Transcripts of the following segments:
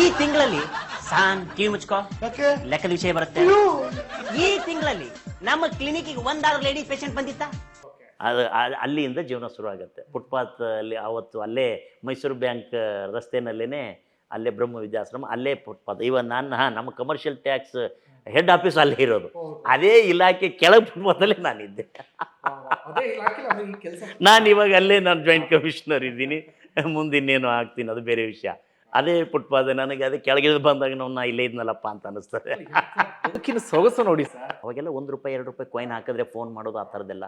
ಈ ತಿಂಗಳಲ್ಲಿ ಸಾನ್ ಕಿವಿ ಮುಚ್ಕೋ. ಯಾಕೆ? ಲೆಕ್ಕದ ವಿಷಯ ಬರುತ್ತೆ. ಈ ತಿಂಗಳಲ್ಲಿ ನಮ್ಮ ಕ್ಲಿನಿಕ್ಗೆ ಒಂದಾದ್ರೂ ಲೇಡೀಸ್ ಪೇಷಂಟ್ ಬಂದಿತ್ತಾ? ಅದು ಅಲ್ಲಿಂದ ಜೀವನ ಶುರು ಆಗುತ್ತೆ ಫುಟ್ಪಾತ್ ಅಲ್ಲಿ ಅವತ್ತು ಅಲ್ಲೇ ಮೈಸೂರು ಬ್ಯಾಂಕ್ ರಸ್ತೆನಲ್ಲೇನೆ ಅಲ್ಲೇ ಬ್ರಹ್ಮ ವಿದ್ಯಾಶ್ರಮ ಅಲ್ಲೇ ಫುಟ್ಪಾತ್. ಇವನ್ ನಾನು ಹಾಂ ನಮ್ಮ ಕಮರ್ಷಿಯಲ್ ಟ್ಯಾಕ್ಸ್ ಹೆಡ್ ಆಫೀಸ್ ಅಲ್ಲೇ ಇರೋದು. ಅದೇ ಇಲಾಖೆ ಕೆಳಗೆ ಫುಟ್ಪಾತಲ್ಲೇ ನಾನಿದ್ದೆ. ಅದೇ ಕೆಲಸ. ನಾನು ಇವಾಗ ಅಲ್ಲೇ ನಾನು ಜಾಯಿಂಟ್ ಕಮಿಷನರ್ ಇದ್ದೀನಿ. ಮುಂದೆ ಇನ್ನೇನು ಆಗ್ತೀನಿ ಅದು ಬೇರೆ ವಿಷಯ. ಅದೇ ಫುಟ್ಪಾತ್ ನನಗೆ ಅದೇ ಕೆಳಗಿಳಿದು ಬಂದಾಗ ನಾವು ನಾ ಇಲ್ಲೇ ಇದ್ನಲ್ಲಪ್ಪ ಅಂತ ಅನಿಸ್ತದೆ ಅದಕ್ಕಿಂತ ಸೊಗಸು ನೋಡಿ ಸರ್. ಅವಾಗೆಲ್ಲ ಒಂದು ರೂಪಾಯಿ ಎರಡು ರೂಪಾಯಿ ಕಾಯಿನ್ ಹಾಕಿದ್ರೆ ಫೋನ್ ಮಾಡೋದು ಆ ಥರದ್ದೆಲ್ಲ.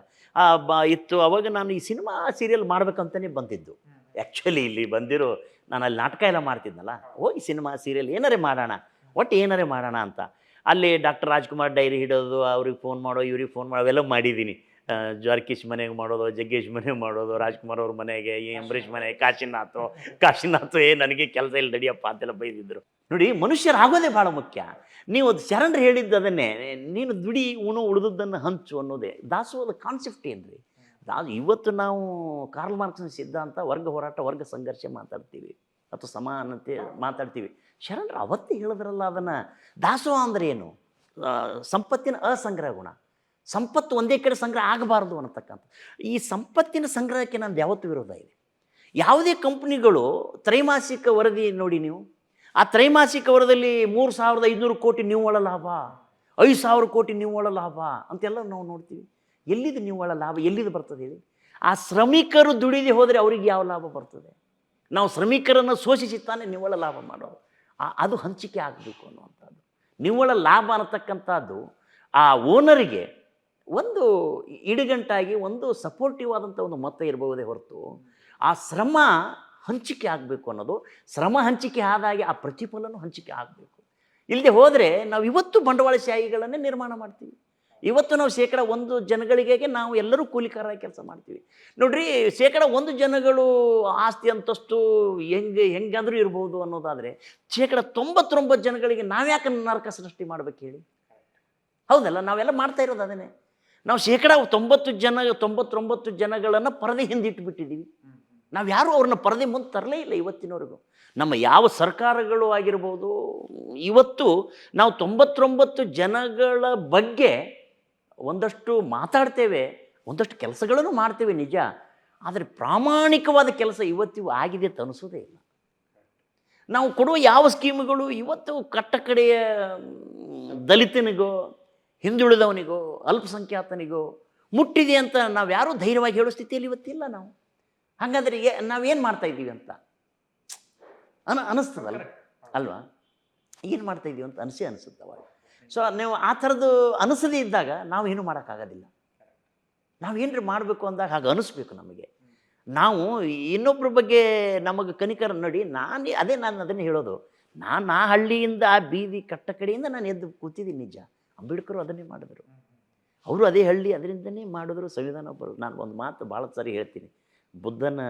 ಬ ಇತ್ತು. ಅವಾಗ ನಾನು ಈ ಸಿನಿಮಾ ಸೀರಿಯಲ್ ಮಾಡ್ಬೇಕಂತಲೇ ಬಂದಿದ್ದು. ಆ್ಯಕ್ಚುಲಿ ಇಲ್ಲಿ ಬಂದಿರೋ ನಾನು ಅಲ್ಲಿ ನಾಟಕ ಎಲ್ಲ ಮಾಡ್ತಿದ್ನಲ್ಲ. ಹೋಗಿ ಸಿನಿಮಾ ಸೀರಿಯಲ್ ಏನಾರೇ ಮಾಡೋಣ. ಒಟ್ಟು ಏನಾರೇ ಮಾಡೋಣ ಅಂತ. ಅಲ್ಲಿ ಡಾಕ್ಟರ್ ರಾಜ್ಕುಮಾರ್ ಡೈರಿ ಹಿಡೋದು ಅವ್ರಿಗೆ ಫೋನ್ ಮಾಡೋ ಇವ್ರಿಗೆ ಫೋನ್ ಮಾಡೋ ಅವೆಲ್ಲ ಮಾಡಿದ್ದೀನಿ. ಜ್ವಾರ್ಕೀಶ್ ಮನೆಗೆ ಮಾಡೋದು, ಜಗ್ಗೇಶ್ ಮನೆಗೆ ಮಾಡೋದು, ರಾಜ್ಕುಮಾರ್ ಅವ್ರ ಮನೆಗೆ, ಈ ಅಂಬರೀಷ್ ಮನೆ, ಕಾಶಿನಾಥ್ ಕಾಶಿನಾಥ್ ಏ, ನನಗೆ ಕೆಲಸ ಇಲ್ಲ, ನಡಿಯಪ್ಪ ಅಂತೆಲ್ಲ ಬೈದಿದ್ರು. ನೋಡಿ ಮನುಷ್ಯರಾಗೋದೇ ಭಾಳ ಮುಖ್ಯ. ನೀವು ಅದು ಶರಣರು ಹೇಳಿದ್ದು ಅದನ್ನೇ ನೀನು ದುಡಿ, ಉಣು, ಉಳಿದದ್ದನ್ನು ಹಂಚು ಅನ್ನೋದೇ. ದಾಸೋಹದ ಕಾನ್ಸೆಪ್ಟ್ ಏನ್ರಿ? ದಾ ಇವತ್ತು ನಾವು ಕಾರ್ಲ್ ಮಾರ್ಕ್ಸ್ನ ಸಿದ್ಧಾಂತ, ವರ್ಗ ಹೋರಾಟ, ವರ್ಗ ಸಂಘರ್ಷ ಮಾತಾಡ್ತೀವಿ. ಅಥವಾ ಸಮಾನತೆ ಮಾತಾಡ್ತೀವಿ. ಶರಣರು ಅವತ್ತೇ ಹೇಳಿದ್ರಲ್ಲ ಅದನ್ನು. ದಾಸೋಹ ಅಂದ್ರೆ ಏನು? ಸಂಪತ್ತಿನ ಅಸಂಗ್ರಹ ಗುಣ. ಸಂಪತ್ತು ಒಂದೇ ಕಡೆ ಸಂಗ್ರಹ ಆಗಬಾರ್ದು ಅನ್ನತಕ್ಕಂಥ. ಈ ಸಂಪತ್ತಿನ ಸಂಗ್ರಹಕ್ಕೆ ನಂದು ಯಾವತ್ತೂ ವಿರೋಧ ಇದೆ ಯಾವುದೇ ಕಂಪ್ನಿಗಳು ತ್ರೈಮಾಸಿಕ ವರದಿ ನೋಡಿ ನೀವು. ಆ ತ್ರೈಮಾಸಿಕ ವರದಲ್ಲಿ ಮೂರು ಸಾವಿರದ ಐದುನೂರು ಕೋಟಿ ನಿವ್ವಳ ಲಾಭ, ಐದು ಸಾವಿರ ಕೋಟಿ ನಿವ್ವಳ ಲಾಭ ಅಂತೆಲ್ಲ ನಾವು ನೋಡ್ತೀವಿ. ಎಲ್ಲಿದು ನಿವ್ವಳ ಲಾಭ, ಎಲ್ಲಿದು ಬರ್ತದೆ ಹೇಳಿ? ಆ ಶ್ರಮಿಕರು ದುಡಿದು ಹೋದರೆ ಅವರಿಗೆ ಯಾವ ಲಾಭ ಬರ್ತದೆ? ನಾವು ಶ್ರಮಿಕರನ್ನು ಶೋಷಿಸಿ ತಾನೇ ನಿವ್ವಳ ಲಾಭ ಮಾಡೋದು. ಅದು ಹಂಚಿಕೆ ಆಗಬೇಕು ಅನ್ನುವಂಥದ್ದು. ನಿವ್ವಳ ಲಾಭ ಅನ್ನತಕ್ಕಂಥದ್ದು ಆ ಓನರಿಗೆ ಒಂದು ಇಡಿಗಂಟಾಗಿ, ಒಂದು ಸಪೋರ್ಟಿವ್ ಆದಂಥ ಒಂದು ಮತ ಇರಬಹುದೇ ಹೊರತು, ಆ ಶ್ರಮ ಹಂಚಿಕೆ ಆಗಬೇಕು ಅನ್ನೋದು, ಶ್ರಮ ಹಂಚಿಕೆ ಆದಾಗೆ ಆ ಪ್ರತಿಫಲನೂ ಹಂಚಿಕೆ ಆಗಬೇಕು. ಇಲ್ಲದೆ ಹೋದರೆ ನಾವು ಇವತ್ತು ಬಂಡವಾಳಶಾಹಿಗಳನ್ನೇ ನಿರ್ಮಾಣ ಮಾಡ್ತೀವಿ. ಇವತ್ತು ನಾವು ಶೇಕಡ ಒಂದು ಜನಗಳಿಗೆ ನಾವು ಎಲ್ಲರೂ ಕೂಲಿಕಾರರಾಗಿ ಕೆಲಸ ಮಾಡ್ತೀವಿ. ನೋಡ್ರಿ, ಶೇಕಡ ಒಂದು ಜನಗಳು ಆಸ್ತಿ ಅಂತಷ್ಟು ಹೆಂಗೆ, ಹೆಂಗಾದರೂ ಇರ್ಬೋದು ಅನ್ನೋದಾದರೆ, ಶೇಕಡ ತೊಂಬತ್ತೊಂಬತ್ತು ಜನಗಳಿಗೆ ನಾವ್ಯಾಕೆ ನರಕ ಸೃಷ್ಟಿ ಮಾಡ್ಬೇಕು ಹೇಳಿ? ಹೌದಲ್ಲ, ನಾವೆಲ್ಲ ಮಾಡ್ತಾ ಇರೋದು ಅದನ್ನೇ. ನಾವು ಶೇಕಡ ತೊಂಬತ್ತು ಜನ, ತೊಂಬತ್ತೊಂಬತ್ತು ಜನಗಳನ್ನು ಪರದೆ ಹಿಂದಿಟ್ಟುಬಿಟ್ಟಿದ್ದೀವಿ ನಾವು ಯಾರೂ ಅವ್ರನ್ನ ಪರದೆ ಮುಂದೆ ತರಲೇ ಇಲ್ಲ ಇವತ್ತಿನವರೆಗೂ. ನಮ್ಮ ಯಾವ ಸರ್ಕಾರಗಳು ಆಗಿರ್ಬೋದು, ಇವತ್ತು ನಾವು ತೊಂಬತ್ತೊಂಬತ್ತು ಜನಗಳ ಬಗ್ಗೆ ಒಂದಷ್ಟು ಮಾತಾಡ್ತೇವೆ, ಒಂದಷ್ಟು ಕೆಲಸಗಳನ್ನು ಮಾಡ್ತೇವೆ ನಿಜ. ಆದರೆ ಪ್ರಾಮಾಣಿಕವಾದ ಕೆಲಸ ಇವತ್ತಿಗೂ ಆಗಿದೆ ಅಂತ ಅನಿಸೋದೇ ಇಲ್ಲ. ನಾವು ಕೊಡುವ ಯಾವ ಸ್ಕೀಮ್ಗಳು ಇವತ್ತು ಕಟ್ಟಕಡೆಯ ದಲಿತನಿಗೋ ಹಿಂದುಳಿದವನಿಗೋ, ಅಲ್ಪಸಂಖ್ಯಾತನಿಗೋ, ಮುಟ್ಟಿದೆ ಅಂತ ನಾವು ಯಾರೂ ಧೈರ್ಯವಾಗಿ ಹೇಳೋ ಸ್ಥಿತಿಯಲ್ಲಿ ಇವತ್ತಿಲ್ಲ ನಾವು. ಹಾಗಾದ್ರೆ ಏ- ನಾವೇನು ಮಾಡ್ತಾ ಇದ್ದೀವಿ ಅಂತ? ಅನ, ಅನಿಸ್ತದಲ್ಲ? ಅಲ್ವಾ? ಏನು ಮಾಡ್ತಾ ಇದ್ದೀವಿ ಅಂತ ಅನಿಸಿ ಅನಿಸುತ್ತೆ ಅವಾಗ. ಸೊ ನೀವು ಆ ಥರದ್ದು ಅನಿಸದೇ ಇದ್ದಾಗ ನಾವು ಏನು ಮಾಡೋಕ್ಕಾಗೋದಿಲ್ಲ. ನಾವು ಏನ್ರಿ ಮಾಡಬೇಕು ಅಂದಾಗ ಹಾಗೆ ಅನಿಸ್ಬೇಕು ನಮಗೆ. ನಾವು ಇನ್ನೊಬ್ಬರ ಬಗ್ಗೆ ನಮಗೆ ಕನಿಕರ ನೋಡಿ, ನಾನು ಅದೇ ನಾನು ಅದನ್ನು ಹೇಳೋದು. ನಾನು ಆ ಹಳ್ಳಿಯಿಂದ ಆ ಬೀದಿ ಕಟ್ಟ ಕಡೆಯಿಂದ ನಾನು ಎದ್ದು ಕೂತಿದ್ದೀನಿ ನಿಜ. ಅಂಬೇಡ್ಕರ್ ಅದನ್ನೇ ಮಾಡಿದ್ರು. ಅವರು ಅದೇ ಹಳ್ಳಿ, ಅದರಿಂದನೇ ಮಾಡಿದ್ರು ಸಂವಿಧಾನ ನಾನು ಒಂದು ಮಾತು ಭಾಳ ಸಾರಿ ಹೇಳ್ತೀನಿ. ಬುದ್ಧನ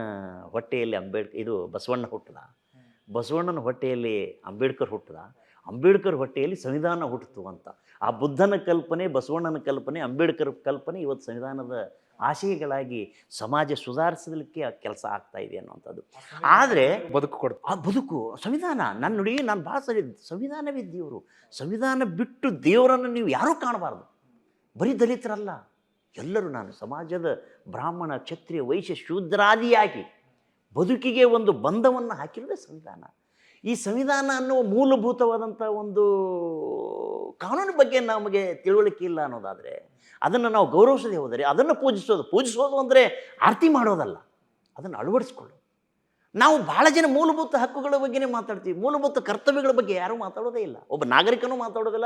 ಹೊಟ್ಟೆಯಲ್ಲಿ ಅಂಬೇಡ್ಕರ್ ಇದು ಬಸವಣ್ಣ ಹುಟ್ಟದ. ಬಸವಣ್ಣನ ಹೊಟ್ಟೆಯಲ್ಲಿ ಅಂಬೇಡ್ಕರ್ ಹುಟ್ಟದ. ಅಂಬೇಡ್ಕರ್ ಹೊಟ್ಟೆಯಲ್ಲಿ ಸಂವಿಧಾನ ಹುಟ್ಟಿತು ಅಂತ ಆ ಬುದ್ಧನ ಕಲ್ಪನೆ, ಬಸವಣ್ಣನ ಕಲ್ಪನೆ, ಅಂಬೇಡ್ಕರ್ ಕಲ್ಪನೆ ಇವತ್ತು ಸಂವಿಧಾನದ ಆಶಯಗಳಾಗಿ ಸಮಾಜ ಸುಧಾರಿಸಲಿಕ್ಕೆ ಕೆಲಸ ಆಗ್ತಾ ಇದೆ ಅನ್ನುವಂಥದ್ದು. ಆದರೆ ಬದುಕು ಕೊಡ್ತು. ಆ ಬದುಕು ಸಂವಿಧಾನ ನನ್ನ ನೋಡಿ ನಾನು ಭಾಳ ಸರಿ ಸಂವಿಧಾನವೇ ದೇವರು. ಸಂವಿಧಾನ ಬಿಟ್ಟು ದೇವರನ್ನು ನೀವು ಯಾರೂ ಕಾಣಬಾರ್ದು. ಬರೀ ದಲಿತರಲ್ಲ. ಎಲ್ಲರೂ ನಾನು ಸಮಾಜದ ಬ್ರಾಹ್ಮಣ ಕ್ಷತ್ರಿಯ ವೈಶ್ಯ ಶೂದ್ರಾದಿಯಾಗಿ ಬದುಕಿಗೆ ಒಂದು ಬಂಧವನ್ನು ಹಾಕಿರೋದೇ ಸಂವಿಧಾನ. ಈ ಸಂವಿಧಾನ ಅನ್ನುವ ಮೂಲಭೂತವಾದಂಥ ಒಂದು ಕಾನೂನು ಬಗ್ಗೆ ನಮಗೆ ತಿಳುವಳಿಕೆ ಇಲ್ಲ ಅನ್ನೋದಾದರೆ ಅದನ್ನು ನಾವು ಗೌರವಿಸದೆ ಹೋದರೆ, ಅದನ್ನು ಪೂಜಿಸೋದು ಪೂಜಿಸೋದು ಅಂದರೆ ಆರತಿ ಮಾಡೋದಲ್ಲ. ಅದನ್ನು ಅಳವಡಿಸ್ಕೊಳ್ಳೋದು. ನಾವು ಭಾಳ ಜನ ಮೂಲಭೂತ ಹಕ್ಕುಗಳ ಬಗ್ಗೆನೇ ಮಾತಾಡ್ತೀವಿ. ಮೂಲಭೂತ ಕರ್ತವ್ಯಗಳ ಬಗ್ಗೆ ಯಾರೂ ಮಾತಾಡೋದೇ ಇಲ್ಲ. ಒಬ್ಬ ನಾಗರಿಕನೂ ಮಾತಾಡೋದಿಲ್ಲ,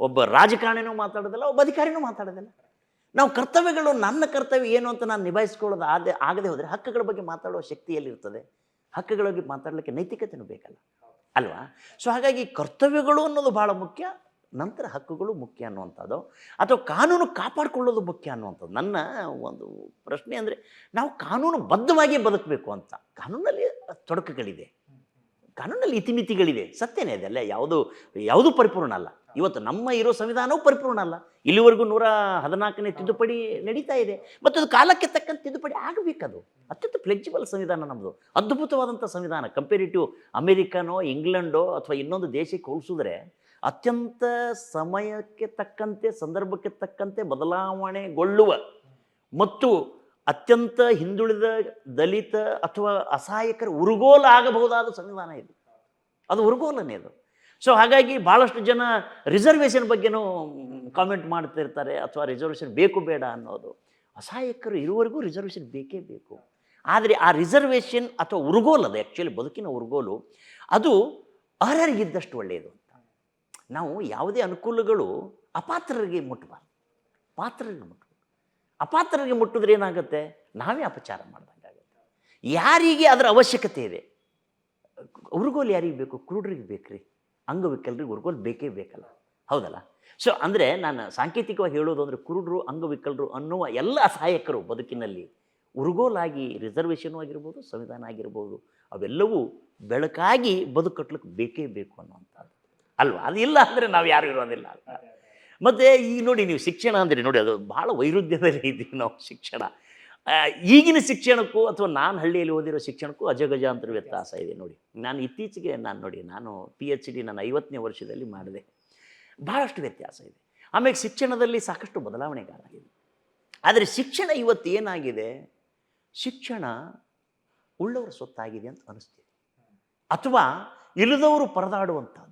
ಒಬ್ಬ ರಾಜಕಾರಣಿನೂ ಮಾತಾಡೋದಿಲ್ಲ, ಒಬ್ಬ ಅಧಿಕಾರಿನೂ ಮಾತಾಡೋದಿಲ್ಲ. ನಾವು ಕರ್ತವ್ಯಗಳು, ನನ್ನ ಕರ್ತವ್ಯ ಏನು ಅಂತ ನಾನು ನಿಭಾಯಿಸ್ಕೊಳ್ಳೋದು ಆದ, ಆಗದೆ ಹೋದರೆ ಹಕ್ಕುಗಳ ಬಗ್ಗೆ ಮಾತಾಡುವ ಶಕ್ತಿಯಲ್ಲಿರ್ತದೆ. ಹಕ್ಕುಗಳ ಬಗ್ಗೆ ಮಾತಾಡಲಿಕ್ಕೆ ನೈತಿಕತೆನೂ ಬೇಕಲ್ಲ. ಅಲ್ವಾ? ಸೊ ಹಾಗಾಗಿ ಕರ್ತವ್ಯಗಳು ಅನ್ನೋದು ಭಾಳ ಮುಖ್ಯ. ನಂತರ ಹಕ್ಕುಗಳು ಮುಖ್ಯ ಅನ್ನುವಂಥದ್ದು. ಅಥವಾ ಕಾನೂನು ಕಾಪಾಡಿಕೊಳ್ಳೋದು ಮುಖ್ಯ ಅನ್ನುವಂಥದ್ದು. ನನ್ನ ಒಂದು ಪ್ರಶ್ನೆ ಅಂದರೆ, ನಾವು ಕಾನೂನು ಬದ್ಧವಾಗಿ ಬದುಕಬೇಕು ಅಂತ. ಕಾನೂನಲ್ಲಿ ತೊಡಕುಗಳಿದೆ. ಕಾನೂನಲ್ಲಿ ಇತಿಮಿತಿಗಳಿದೆ. ಸತ್ಯನೇ ಅದೆಲ್ಲ. ಯಾವುದು ಯಾವುದು ಪರಿಪೂರ್ಣ ಅಲ್ಲ. ಇವತ್ತು ನಮ್ಮ ಇರೋ ಸಂವಿಧಾನವೂ ಪರಿಪೂರ್ಣ ಅಲ್ಲ. ಇಲ್ಲಿವರೆಗೂ ನೂರ ಹದಿನಾಲ್ಕನೇ ತಿದ್ದುಪಡಿ ನಡೀತಾ ಇದೆ. ಮತ್ತು ಅದು ಕಾಲಕ್ಕೆ ತಕ್ಕಂಥ ತಿದ್ದುಪಡಿ ಆಗಬೇಕದು. ಅತ್ಯಂತ ಫ್ಲೆಕ್ಸಿಬಲ್ ಸಂವಿಧಾನ ನಮ್ಮದು ಅದ್ಭುತವಾದಂಥ ಸಂವಿಧಾನ. ಕಂಪೇರಿಟಿವ್ ಅಮೇರಿಕನೋ ಇಂಗ್ಲೆಂಡೋ ಅಥವಾ ಇನ್ನೊಂದು ದೇಶಕ್ಕೆ ಹೋಲಿಸಿದ್ರೆ ಅತ್ಯಂತ ಸಮಯಕ್ಕೆ ತಕ್ಕಂತೆ, ಸಂದರ್ಭಕ್ಕೆ ತಕ್ಕಂತೆ ಬದಲಾವಣೆಗೊಳ್ಳುವ ಮತ್ತು ಅತ್ಯಂತ ಹಿಂದುಳಿದ ದಲಿತ ಅಥವಾ ಅಸಹಾಯಕರ ಉರುಗೋಲ ಆಗಬಹುದಾದ ಸಂವಿಧಾನ ಇದು. ಅದು ಉರುಗೋಲನೇ ಅದು. ಸೊ ಹಾಗಾಗಿ ಭಾಳಷ್ಟು ಜನ ರಿಸರ್ವೇಷನ್ ಬಗ್ಗೆನೂ ಕಾಮೆಂಟ್ ಮಾಡ್ತಿರ್ತಾರೆ ಅಥವಾ ರಿಸರ್ವೇಷನ್ ಬೇಕು ಬೇಡ ಅನ್ನೋದು. ಅಸಹಾಯಕರು ಇರುವವರೆಗೂ ರಿಸರ್ವೇಷನ್ ಬೇಕೇ ಬೇಕು. ಆದರೆ ಆ ರಿಸರ್ವೇಷನ್ ಅಥವಾ ಉರುಗೋಲು ಅದು ಆ್ಯಕ್ಚುಲಿ ಬದುಕಿನ ಉರುಗೋಲು, ಅದು ಅರ್ಹರಿಗಿದ್ದಷ್ಟು ಒಳ್ಳೆಯದು. ನಾವು ಯಾವುದೇ ಅನುಕೂಲಗಳು ಅಪಾತ್ರರಿಗೆ ಮುಟ್ಟಬಾರ್ದು. ಪಾತ್ರರಿಗೆ ಮುಟ್ಟಬೇಕು ಅಪಾತ್ರರಿಗೆ ಮುಟ್ಟಿದ್ರೆ ಏನಾಗುತ್ತೆ? ನಾವೇ ಅಪಚಾರ ಮಾಡ್ದಂಗೆ ಆಗುತ್ತೆ. ಯಾರಿಗೆ ಅದರ ಅವಶ್ಯಕತೆ ಇದೆ? ಉರುಗೋಲು ಯಾರಿಗೆ ಬೇಕು? ಕ್ರೂಡ್ರಿಗೆ ಬೇಕ್ರಿ. ಅಂಗವಿಕಲರಿಗೆ ಉರುಗೋಲು ಬೇಕೇ ಬೇಕಲ್ಲ. ಹೌದಲ್ಲ? ಸೊ ಅಂದರೆ ನಾನು ಸಾಂಕೇತಿಕವಾಗಿ ಹೇಳೋದು ಅಂದರೆ ಕುರುಡರು, ಅಂಗವಿಕಲರು ಅನ್ನುವ ಎಲ್ಲ ಸಹಾಯಕರು ಬದುಕಿನಲ್ಲಿ ಉರುಗೋಲಾಗಿ ರಿಸರ್ವೇಷನ್ ಆಗಿರ್ಬೋದು, ಸಂವಿಧಾನ ಆಗಿರ್ಬೋದು, ಅವೆಲ್ಲವೂ ಬೆಳಕಾಗಿ ಬದುಕಟ್ಲಿಕ್ಕೆ ಬೇಕೇ ಬೇಕು ಅನ್ನುವಂಥದ್ದು. ಅಲ್ವಾ? ಅದು ಇಲ್ಲ ಅಂದರೆ ನಾವು ಯಾರು ಇರೋದಿಲ್ಲ ಮತ್ತೆ ಈಗ ನೋಡಿ ನೀವು ಶಿಕ್ಷಣ ಅಂದರೆ ನೋಡಿ ಅದು ಭಾಳ ವೈರುಧ್ಯದಲ್ಲಿ ಇದ್ದೀವಿ ನಾವು ಶಿಕ್ಷಣ. ಈಗಿನ ಶಿಕ್ಷಣಕ್ಕೂ ಅಥವಾ ನಾನು ಹಳ್ಳಿಯಲ್ಲಿ ಓದಿರೋ ಶಿಕ್ಷಣಕ್ಕೂ ಅಜಗಜಾಂತರ ವ್ಯತ್ಯಾಸ ಇದೆ ನೋಡಿ. ನಾನು ಇತ್ತೀಚೆಗೆ ನಾನು ನೋಡಿ, ನಾನು ಪಿ ಎಚ್ ಡಿ ನಾನು ಐವತ್ತನೇ ವರ್ಷದಲ್ಲಿ ಮಾಡಿದೆ. ಭಾಳಷ್ಟು ವ್ಯತ್ಯಾಸ ಇದೆ. ಆಮೇಲೆ ಶಿಕ್ಷಣದಲ್ಲಿ ಸಾಕಷ್ಟು ಬದಲಾವಣೆಗಳಾಗಿದೆ ಆದರೆ ಶಿಕ್ಷಣ ಇವತ್ತು ಏನಾಗಿದೆ? ಶಿಕ್ಷಣ ಉಳ್ಳವರ ಸೊತ್ತಾಗಿದೆ ಅಂತ ಅನಿಸ್ತಿದೆ. ಅಥವಾ ಇಲ್ಲದವರು ಪರದಾಡುವಂಥದ್ದು.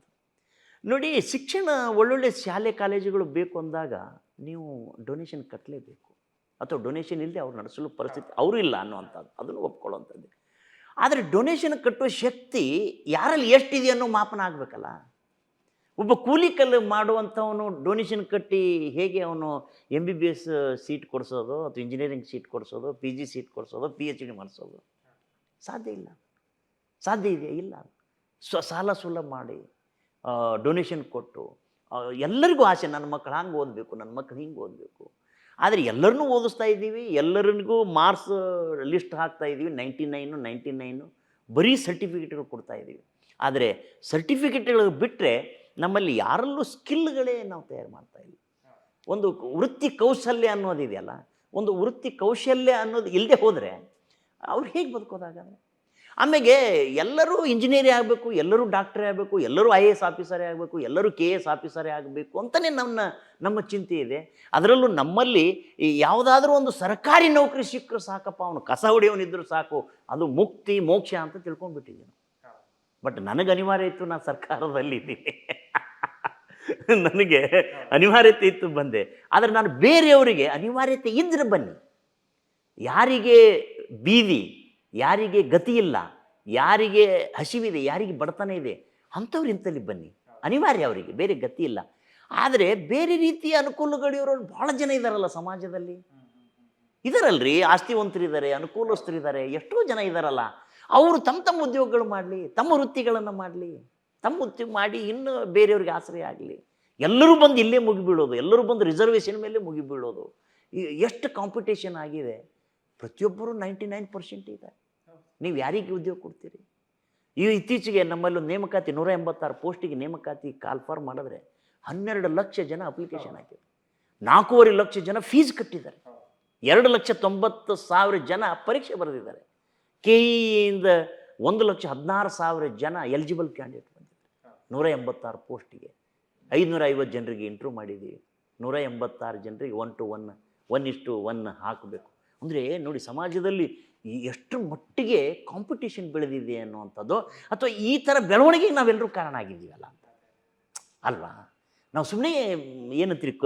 ನೋಡಿ ಶಿಕ್ಷಣ ಒಳ್ಳೊಳ್ಳೆ ಶಾಲೆ ಕಾಲೇಜುಗಳು ಬೇಕು ಅಂದಾಗ ನೀವು ಡೊನೇಷನ್ ಕಟ್ಟಲೇಬೇಕು ಅಥವಾ ಡೊನೇಷನ್ ಇಲ್ಲದೆ ಅವ್ರು ನಡೆಸಲು ಪರಿಸ್ಥಿತಿ ಅವರು ಇಲ್ಲ ಅನ್ನುವಂಥದ್ದು. ಅದನ್ನು ಒಪ್ಕೊಳ್ಳುವಂಥದ್ದು. ಆದರೆ ಡೊನೇಷನ್ ಕಟ್ಟುವ ಶಕ್ತಿ ಯಾರಲ್ಲಿ ಎಷ್ಟಿದೆ ಅನ್ನೋ ಮಾಪನ ಆಗಬೇಕಲ್ಲ. ಒಬ್ಬ ಕೂಲಿ ಕಲ್ಲು ಮಾಡುವಂಥವನು ಡೊನೇಷನ್ ಕಟ್ಟಿ ಹೇಗೆ ಅವನು M B B S seat ಕೊಡಿಸೋದು ಅಥವಾ ಇಂಜಿನಿಯರಿಂಗ್ ಸೀಟ್ ಕೊಡಿಸೋದು ಪಿ ಜಿ ಸೀಟ್ ಕೊಡಿಸೋದು ಪಿ ಎಚ್ ಡಿ ಮಾಡಿಸೋದು? ಸಾಧ್ಯ ಇಲ್ಲ. ಸಾಧ್ಯ ಇದೆಯಾ? ಇಲ್ಲ. ಸ್ವ, ಸಾಲ ಸುಲಭ ಮಾಡಿ. ಡೊನೇಷನ್ ಕೊಟ್ಟು ಎಲ್ಲರಿಗೂ ಆಸೆ, ನನ್ನ ಮಕ್ಕಳು ಹಂಗೆ ಓದಬೇಕು, ನನ್ನ ಮಕ್ಕಳು ಹಿಂಗೆ ಓದಬೇಕು. ಆದರೆ ಎಲ್ಲರನ್ನೂ ಓದಿಸ್ತಾ ಇದ್ದೀವಿ, ಎಲ್ಲರಿಗೂ ಮಾರ್ಕ್ಸ್ ಲಿಸ್ಟ್ ಹಾಕ್ತಾ ಇದ್ದೀವಿ, ನೈಂಟಿ ನೈನು ನೈಂಟಿ ನೈನು, ಬರೀ ಸರ್ಟಿಫಿಕೇಟ್ಗಳು ಕೊಡ್ತಾ ಇದ್ದೀವಿ. ಆದರೆ ಸರ್ಟಿಫಿಕೇಟ್ಗಳು ಬಿಟ್ಟರೆ ನಮ್ಮಲ್ಲಿ ಯಾರಲ್ಲೂ ಸ್ಕಿಲ್ಗಳೇ ನಾವು ತಯಾರು ಮಾಡ್ತಾ ಇಲ್ಲ. ಒಂದು ವೃತ್ತಿ ಕೌಶಲ್ಯ ಅನ್ನೋದಿದೆಯಲ್ಲ, ಒಂದು ವೃತ್ತಿ ಕೌಶಲ್ಯ ಅನ್ನೋದು ಇಲ್ಲದೆ ಹೋದರೆ ಅವ್ರು ಹೇಗೆ ಬದುಕೋದಾಗಲ್ಲ ಆಮೇಲೆ ಎಲ್ಲರೂ ಇಂಜಿನಿಯರೇ ಆಗಬೇಕು, ಎಲ್ಲರೂ ಡಾಕ್ಟ್ರೇ ಆಗಬೇಕು, ಎಲ್ಲರೂ ಐ ಎ ಎಸ್ ಆಫೀಸರೇ ಆಗಬೇಕು, ಎಲ್ಲರೂ ಕೆ ಎಸ್ ಆಫೀಸರೇ ಆಗಬೇಕು ಅಂತಲೇ ನಮ್ಮ ನಮ್ಮ ಚಿಂತೆ ಇದೆ. ಅದರಲ್ಲೂ ನಮ್ಮಲ್ಲಿ ಈ ಯಾವುದಾದ್ರೂ ಒಂದು ಸರ್ಕಾರಿ ನೌಕರಿ ಸಿಕ್ಕರು ಸಾಕಪ್ಪ, ಅವನು ಕಸ ಹೊಡೆಯವನಿದ್ರು ಸಾಕು, ಅದು ಮುಕ್ತಿ, ಮೋಕ್ಷ ಅಂತ ತಿಳ್ಕೊಂಡ್ಬಿಟ್ಟಿದ್ದೀನಿ ಬಟ್ ನನಗೆ ಅನಿವಾರ್ಯ ಇತ್ತು, ನಾನು ಸರ್ಕಾರದಲ್ಲಿ ಇದ್ದೀನಿ. ನನಗೆ ಅನಿವಾರ್ಯತೆ ಇತ್ತು ಬಂದೆ. ಆದರೆ ನಾನು ಬೇರೆಯವರಿಗೆ ಅನಿವಾರ್ಯತೆ ಇದ್ರೆ ಬನ್ನಿ. ಯಾರಿಗೆ ಬೀದಿ ಯಾರಿಗೆ ಗತಿ ಇಲ್ಲ, ಯಾರಿಗೆ ಹಸಿವಿದೆ, ಯಾರಿಗೆ ಬಡತನ ಇದೆ, ಅಂಥವ್ರು ಇಂಥಲ್ಲಿ ಬನ್ನಿ. ಅನಿವಾರ್ಯ ಅವರಿಗೆ, ಬೇರೆ ಗತಿ ಇಲ್ಲ. ಆದರೆ ಬೇರೆ ರೀತಿಯ ಅನುಕೂಲಗಳಿರೋರು ಭಾಳ ಜನ ಇದ್ದಾರಲ್ಲ ಸಮಾಜದಲ್ಲಿ. ಇದಾರಲ್ರಿ ಆಸ್ತಿವಂತರಿದ್ದಾರೆ ಅನುಕೂಲಸ್ಥರಿದ್ದಾರೆ ಎಷ್ಟೋ ಜನ ಇದ್ದಾರಲ್ಲ ಅವರು ತಮ್ಮ ತಮ್ಮ ಉದ್ಯೋಗಗಳು ಮಾಡಲಿ, ತಮ್ಮ ವೃತ್ತಿಗಳನ್ನು ಮಾಡಲಿ, ತಮ್ಮ ಉದ್ಯೋಗ ಮಾಡಿ ಇನ್ನು ಬೇರೆಯವ್ರಿಗೆ ಆಸರೆ ಆಗಲಿ. ಎಲ್ಲರೂ ಬಂದು ಇಲ್ಲೇ ಮುಗಿಬೀಳೋದು, ಎಲ್ಲರೂ ಬಂದು ರಿಸರ್ವೇಷನ್ ಮೇಲೆ ಮುಗಿಬೀಳೋದು. ಎಷ್ಟು ಕಾಂಪಿಟೇಷನ್ ಆಗಿದೆ. ಪ್ರತಿಯೊಬ್ಬರು ನೈಂಟಿ ನೈನ್ ಪರ್ಸೆಂಟ್ ಇದೆ ನೀವು ಯಾರಿಗೆ ಉದ್ಯೋಗ ಕೊಡ್ತೀರಿ? ಈ ಇತ್ತೀಚೆಗೆ ನಮ್ಮಲ್ಲಿ ನೇಮಕಾತಿ ನೂರ ಎಂಬತ್ತಾರು ಪೋಸ್ಟಿಗೆ ನೇಮಕಾತಿ ಕಾಲ್ಫಾರ್ ಮಾಡಿದ್ರೆ ಹನ್ನೆರಡು ಲಕ್ಷ ಜನ ಅಪ್ಲಿಕೇಶನ್ ಹಾಕಿದ್ರು. ನಾಲ್ಕೂವರೆ ಲಕ್ಷ ಜನ ಫೀಸ್ ಕಟ್ಟಿದ್ದಾರೆ. ಎರಡು ಲಕ್ಷ ತೊಂಬತ್ತು ಸಾವಿರ ಜನ ಪರೀಕ್ಷೆ ಬರೆದಿದ್ದಾರೆ. ಕೆ ಇಯಿಂದ ಒಂದು ಲಕ್ಷ ಹದಿನಾರು ಸಾವಿರ ಜನ ಎಲಿಜಿಬಲ್ ಕ್ಯಾಂಡಿಡೇಟ್ ಬಂದಿದ್ದಾರೆ. ನೂರ ಎಂಬತ್ತಾರು ಪೋಸ್ಟಿಗೆ. ಐದುನೂರ ಐವತ್ತು ಜನರಿಗೆ ಇಂಟ್ರ್ಯೂ ಮಾಡಿದ್ದೀವಿ. ನೂರ ಎಂಬತ್ತಾರು ಜನರಿಗೆ ಒನ್ ಟು ಒನ್ ಒನ್ ಇಷ್ಟು ಒನ್ ಹಾಕಬೇಕು. ಅಂದರೆ ನೋಡಿ ಸಮಾಜದಲ್ಲಿ ಈ ಎಷ್ಟು ಮಟ್ಟಿಗೆ ಕಾಂಪಿಟೇಷನ್ ಬೆಳೆದಿದೆ ಅನ್ನುವಂಥದ್ದು ಅಥವಾ ಈ ಥರ ಬೆಳವಣಿಗೆಗೆ ನಾವೆಲ್ಲರೂ ಕಾರಣ ಆಗಿದ್ದೀವಲ್ಲ ಅಂತ. ಅಲ್ವಾ? ನಾವು ಸುಮ್ಮನೆ ಏನಂತೀರಿ ಕ,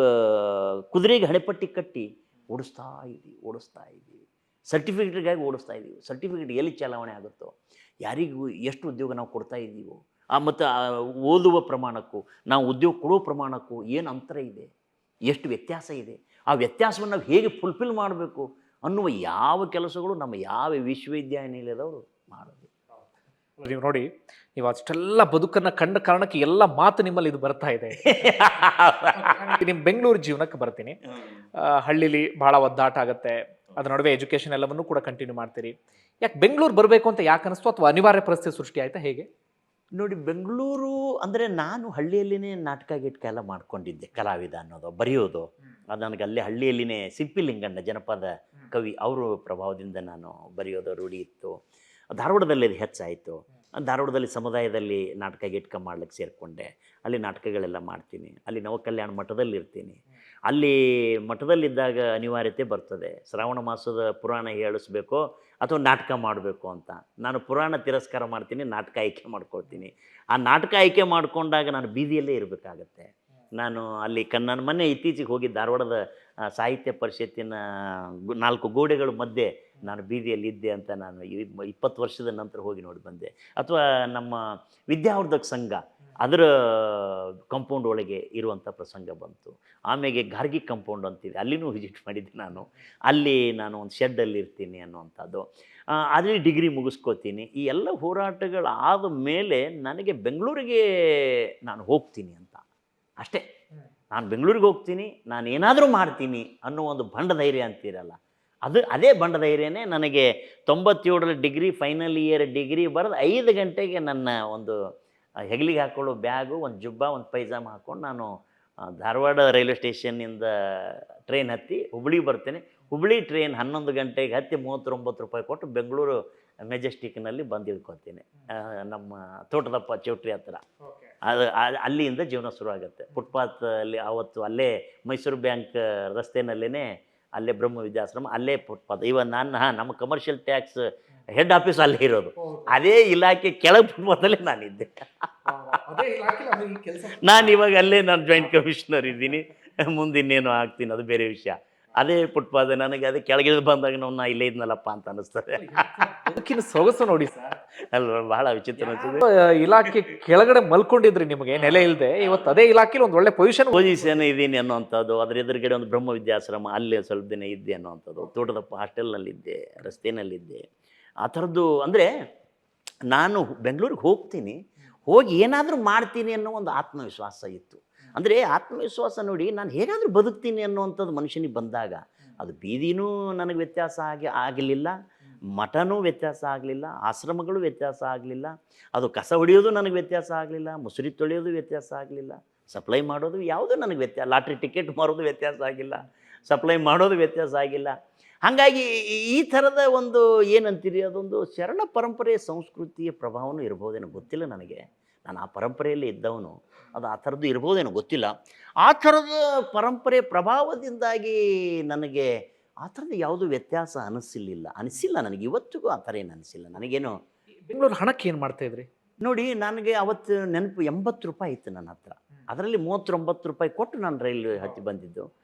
ಕುದುರೆಗೆ ಹಣೆಪಟ್ಟಿ ಕಟ್ಟಿ ಓಡಿಸ್ತಾ ಇದ್ದೀವಿ ಓಡಿಸ್ತಾ ಇದ್ದೀವಿ. ಸರ್ಟಿಫಿಕೇಟ್ಗಾಗಿ ಓಡಿಸ್ತಾ ಇದ್ದೀವಿ. ಸರ್ಟಿಫಿಕೇಟ್ ಎಲ್ಲಿ ಚಲಾವಣೆ ಆಗುತ್ತೋ, ಯಾರಿಗೂ ಎಷ್ಟು ಉದ್ಯೋಗ ನಾವು ಕೊಡ್ತಾ ಇದ್ದೀವೋ, ಆ, ಮತ್ತು ಓದುವ ಪ್ರಮಾಣಕ್ಕೂ, ನಾವು ಉದ್ಯೋಗ ಕೊಡುವ ಪ್ರಮಾಣಕ್ಕೂ ಏನು ಅಂತರ ಇದೆ? ಎಷ್ಟು ವ್ಯತ್ಯಾಸ ಇದೆ? ಆ ವ್ಯತ್ಯಾಸವನ್ನು ನಾವು ಹೇಗೆ ಫುಲ್ಫಿಲ್ ಮಾಡಬೇಕು? ಅನ್ನುವ ಯಾವ ಕೆಲಸಗಳು ನಮ್ಮ ಯಾವ ವಿಶ್ವವಿದ್ಯಾನಿಲಯದವರು ಮಾಡೋದು. ನೀವು ನೋಡಿ ನೀವು ಅಷ್ಟೆಲ್ಲ ಬದುಕನ್ನು ಕಂಡ ಕಾರಣಕ್ಕೆ ಎಲ್ಲ ಮಾತು ನಿಮ್ಮಲ್ಲಿ ಇದು ಬರ್ತಾ ಇದೆ. ನಿಮ್ಮ ಬೆಂಗಳೂರು ಜೀವನಕ್ಕೆ ಬರ್ತೀನಿ. ಹಳ್ಳಿಲಿ ಭಾಳ ಒದ್ದಾಟ ಆಗುತ್ತೆ. ಅದ್ರ ನಡುವೆ ಎಜುಕೇಶನ್ ಎಲ್ಲವನ್ನೂ ಕೂಡ ಕಂಟಿನ್ಯೂ ಮಾಡ್ತೀರಿ. ಯಾಕೆ ಬೆಂಗಳೂರು ಬರಬೇಕು ಅಂತ ಯಾಕೆ ಅನಿಸ್ತು ಅಥವಾ ಅನಿವಾರ್ಯ ಪರಿಸ್ಥಿತಿ ಸೃಷ್ಟಿ ಆಯ್ತಾ ಹೇಗೆ? ನೋಡಿ ಬೆಂಗಳೂರು ಅಂದರೆ ನಾನು ಹಳ್ಳಿಯಲ್ಲಿನೇ ನಾಟಕ ಗೀಟಕ ಎಲ್ಲ ಮಾಡ್ಕೊಂಡಿದ್ದೆ ಕಲಾವಿದ ಅನ್ನೋದು ಬರೆಯೋದು. ಅದು ನನಗೆ ಅಲ್ಲೇ ಹಳ್ಳಿಯಲ್ಲಿನೇ ಸಿಪ್ಪಿ ಲಿಂಗಣ್ಣ ಜನಪದ ಕವಿ ಅವರು ಪ್ರಭಾವದಿಂದ ನಾನು ಬರೆಯೋದು ರೂಢಿ ಇತ್ತು. ಧಾರವಾಡದಲ್ಲಿ ಅದು ಹೆಚ್ಚಾಯಿತು. ಧಾರವಾಡದಲ್ಲಿ ಸಮುದಾಯದಲ್ಲಿ ನಾಟಕ ಗೀಟಕ ಮಾಡ್ಲಿಕ್ಕೆ ಸೇರಿಕೊಂಡೆ. ಅಲ್ಲಿ ನಾಟಕಗಳೆಲ್ಲ ಮಾಡ್ತೀನಿ. ಅಲ್ಲಿ ನವಕಲ್ಯಾಣ ಮಠದಲ್ಲಿ ಇರ್ತೀನಿ ಅಲ್ಲಿ ಮಠದಲ್ಲಿದ್ದಾಗ ಅನಿವಾರ್ಯತೆ ಬರ್ತದೆ. ಶ್ರಾವಣ ಮಾಸದ ಪುರಾಣ ಹೇಳಿಸ್ಬೇಕೋ. ಅಥವಾ ನಾಟಕ ಮಾಡಬೇಕು ಅಂತ. ನಾನು ಪುರಾಣ ತಿರಸ್ಕಾರ ಮಾಡ್ತೀನಿ, ನಾಟಕ ಆಯ್ಕೆ ಮಾಡ್ಕೊಳ್ತೀನಿ. ಆ ನಾಟಕ ಆಯ್ಕೆ ಮಾಡಿಕೊಂಡಾಗ ನಾನು ಬೀದಿಯಲ್ಲೇ ಇರಬೇಕಾಗತ್ತೆ. ನಾನು ಅಲ್ಲಿ ಕನ್ನಡ ಮೊನ್ನೆ ಇತ್ತೀಚೆಗೆ ಹೋಗಿ ಧಾರವಾಡದ ಸಾಹಿತ್ಯ ಪರಿಷತ್ತಿನ ನಾಲ್ಕು ಗೋಡೆಗಳ ಮಧ್ಯೆ ನಾನು ಬೀದಿಯಲ್ಲಿ ಇದ್ದೆ ಅಂತ ನಾನು ಇಪ್ಪತ್ತು ವರ್ಷದ ನಂತರ ಹೋಗಿ ನೋಡಿ ಬಂದೆ. ಅಥವಾ ನಮ್ಮ ವಿದ್ಯಾವರ್ಧಕ ಸಂಘ ಅದರ ಕಂಪೌಂಡ್ ಒಳಗೆ ಇರುವಂಥ ಪ್ರಸಂಗ ಬಂತು. ಆಮೇಲೆ ಗಾರ್ಗಿ ಕಂಪೌಂಡ್ ಅಂತಿದೆ. ಅಲ್ಲಿನೂ ವಿಸಿಟ್ ಮಾಡಿದ್ದೆ ನಾನು. ಅಲ್ಲಿ ನಾನು ಒಂದು ಶೆಡ್ಡಲ್ಲಿ ಇರ್ತೀನಿ ಅನ್ನುವಂಥದ್ದು. ಅಲ್ಲಿ ಡಿಗ್ರಿ ಮುಗಿಸ್ಕೋತೀನಿ. ಈ ಎಲ್ಲ ಹೋರಾಟಗಳಾದ ಮೇಲೆ ನನಗೆ ಬೆಂಗಳೂರಿಗೆ ನಾನು ಹೋಗ್ತೀನಿ ಅಂತ. ಅಷ್ಟೇ. ನಾನು ಬೆಂಗಳೂರಿಗೆ ಹೋಗ್ತೀನಿ. ನಾನು ಏನಾದರೂ ಮಾಡ್ತೀನಿ ಅನ್ನೋ ಒಂದು ಬಂಡ ಧೈರ್ಯ ಅಂತೀರಲ್ಲ. ಅದು ಅದೇ ಬಂಡ ಧೈರ್ಯನೇ ನನಗೆ ತೊಂಬತ್ತೇಳರ ಡಿಗ್ರಿ ಫೈನಲ್ ಇಯರ್ ಡಿಗ್ರಿ ಬರೆದು ಐದು ಗಂಟೆಗೆ ನನ್ನ ಒಂದು ಹೆಗಲಿಗೆ ಹಾಕ್ಕೊಳ್ಳೋ ಬ್ಯಾಗು ಒಂದು ಜುಬ್ಬ ಒಂದು ಪೈಜಾಮ ಹಾಕ್ಕೊಂಡು ನಾನು ಧಾರವಾಡ ರೈಲ್ವೆ ಸ್ಟೇಷನ್ನಿಂದ ಟ್ರೈನ್ ಹತ್ತಿ ಹುಬ್ಳಿಗೆ ಬರ್ತೇನೆ. ಹುಬ್ಳಿ ಟ್ರೈನ್ ಹನ್ನೊಂದು ಗಂಟೆಗೆ ಹತ್ತಿ ಮೂವತ್ತೊಂಬತ್ತು ರೂಪಾಯಿ ಕೊಟ್ಟು ಬೆಂಗಳೂರು ಮೆಜೆಸ್ಟಿಕ್ನಲ್ಲಿ ಬಂದು ಇಳ್ಕೊತೀನಿ ನಮ್ಮ ತೋಟದಪ್ಪ ಚೌಟ್ರಿ ಹತ್ರ. ಅದು ಅಲ್ಲಿಯಿಂದ ಅಲ್ಲಿಂದ ಜೀವನ ಶುರುವಾಗುತ್ತೆ. ಫುಟ್ಪಾತ್ ಅಲ್ಲಿ ಆವತ್ತು ಅಲ್ಲೇ ಮೈಸೂರು ಬ್ಯಾಂಕ್ ರಸ್ತೆಯಲ್ಲೇ ಅಲ್ಲೇ ಬ್ರಹ್ಮ ವಿದ್ಯಾಶ್ರಮ ಅಲ್ಲೇ ಫುಟ್ಪಾತ್. ಇವನ್ ನಾನು ಹಾಂ ನಮ್ಮ ಕಮರ್ಷಿಯಲ್ ಟ್ಯಾಕ್ಸ್ ಹೆಡ್ ಆಫೀಸ್ ಅಲ್ಲಿ ಇರೋದು. ಅದೇ ಇಲಾಖೆ ಕೆಳಗೆ ಫುಟ್ಪಾತಲ್ಲೇ ನಾನಿದ್ದೆ. ನಾನು ಇವಾಗ ಅಲ್ಲೇ ನಾನು ಜಾಯಿಂಟ್ ಕಮಿಷನರ್ ಇದ್ದೀನಿ. ಮುಂದೆ ಇನ್ನೇನು ಆಗ್ತೀನಿ ಅದು ಬೇರೆ ವಿಷಯ. ಅದೇ ಪುಟ್ಪಾದ ನನಗೆ ಅದೇ ಕೆಳಗೆ ಬಂದಾಗ ನಾವು ನಾ ಇಲ್ಲೇ ಇದ್ನಲ್ಲಪ್ಪ ಅಂತ ಅನಿಸ್ತದೆ. ಅದಕ್ಕಿಂತ ಸೊಗಸು ನೋಡಿ ಸರ್. ಅಲ್ವಾ ಬಹಳ ವಿಚಿತ್ರ ಅನಿಸ್ತದೆ. ಇಲಾಖೆ ಕೆಳಗಡೆ ಮಲ್ಕೊಂಡಿದ್ರಿ ನಿಮಗೆ ನೆಲೆ ಇಲ್ಲದೆ ಇವತ್ತು ಅದೇ ಇಲಾಖೆಲಿ ಒಂದು ಒಳ್ಳೆ ಪೊಸಿಷನ್ ಪೊಸಿಷನ್ ಇದ್ದೀನಿ ಅನ್ನೋವಂಥದ್ದು. ಅದ್ರ ಎದುರುಗಡೆ ಒಂದು ಬ್ರಹ್ಮ ವಿದ್ಯಾಶ್ರಮ ಅಲ್ಲೇ ಸ್ವಲ್ಪ ದಿನ ಇದ್ದೆ ಅನ್ನೋವಂಥದ್ದು. ತೋಟದಪ್ಪ ಹಾಸ್ಟೆಲ್ನಲ್ಲಿದ್ದೆ ರಸ್ತೆನಲ್ಲಿದ್ದೆ. ಆ ಥರದ್ದು ಅಂದರೆ ನಾನು ಬೆಂಗಳೂರಿಗೆ ಹೋಗ್ತೀನಿ, ಹೋಗಿ ಏನಾದರೂ ಮಾಡ್ತೀನಿ ಅನ್ನೋ ಒಂದು ಆತ್ಮವಿಶ್ವಾಸ ಇತ್ತು. ಅಂದರೆ ಆತ್ಮವಿಶ್ವಾಸ ನೋಡಿ ನಾನು ಹೇಗಾದರೂ ಬದುಕ್ತೀನಿ ಅನ್ನುವಂಥದ್ದು ಮನುಷ್ಯನಿಗೆ ಬಂದಾಗ ಅದು ಬೀದಿನೂ ನನಗೆ ವ್ಯತ್ಯಾಸ ಆಗಿ, ಆಗಲಿಲ್ಲ, ಮಠನೂ ವ್ಯತ್ಯಾಸ ಆಗಲಿಲ್ಲ, ಆಶ್ರಮಗಳು ವ್ಯತ್ಯಾಸ ಆಗಲಿಲ್ಲ, ಅದು ಕಸ ಹೊಡೆಯೋದು ನನಗೆ ವ್ಯತ್ಯಾಸ ಆಗಲಿಲ್ಲ, ಮುಸುರಿ ತೊಳೆಯೋದು ವ್ಯತ್ಯಾಸ ಆಗಲಿಲ್ಲ, ಸಪ್ಲೈ ಮಾಡೋದು ಯಾವುದೂ ನನಗೆ ವ್ಯತ್ಯಾಸ ಲಾಟ್ರಿ ಟಿಕೆಟ್ ಮಾರೋದು ವ್ಯತ್ಯಾಸ ಆಗಿಲ್ಲ, ಸಪ್ಲೈ ಮಾಡೋದು ವ್ಯತ್ಯಾಸ ಆಗಿಲ್ಲ. ಹಾಗಾಗಿ ಈ- ಥರದ ಒಂದು ಏನಂತೀರಿ ಅದೊಂದು ಶರಣ ಪರಂಪರೆಯ ಸಂಸ್ಕೃತಿಯ ಪ್ರಭಾವನೂ ಇರ್ಬೋದೇನೋ ಗೊತ್ತಿಲ್ಲ ನನಗೆ. ನಾನು ಆ ಪರಂಪರೆಯಲ್ಲಿ ಇದ್ದವನು ಅದು ಆ ಥರದ್ದು ಇರ್ಬೋದೇನೋ ಗೊತ್ತಿಲ್ಲ. ಆ ಥರದ ಪರಂಪರೆ ಪ್ರಭಾವದಿಂದಾಗಿ ನನಗೆ ಆ ಥರದ ಯಾವುದೂ ವ್ಯತ್ಯಾಸ ಅನಿಸಿಲ್ಲ ಅನಿಸಿಲ್ಲ ನನಗೆ ಇವತ್ತಿಗೂ ಆ ಥರ ಏನು ಅನಿಸಿಲ್ಲ. ನನಗೇನು ಬೆಂಗಳೂರು ಹಣಕ್ಕೆ ಏನು ಮಾಡ್ತಾ ಇದ್ರಿ? ನೋಡಿ ನನಗೆ ಅವತ್ತು ನೆನಪು ಎಂಬತ್ತು ರೂಪಾಯಿ ಇತ್ತು ನನ್ನ ಹತ್ರ. ಅದರಲ್ಲಿ ಮೂವತ್ತೊಂಬತ್ತು ರೂಪಾಯಿ ಕೊಟ್ಟು ನಾನು ರೈಲ್ವೆ ಹತ್ತಿ ಬಂದಿದ್ದು.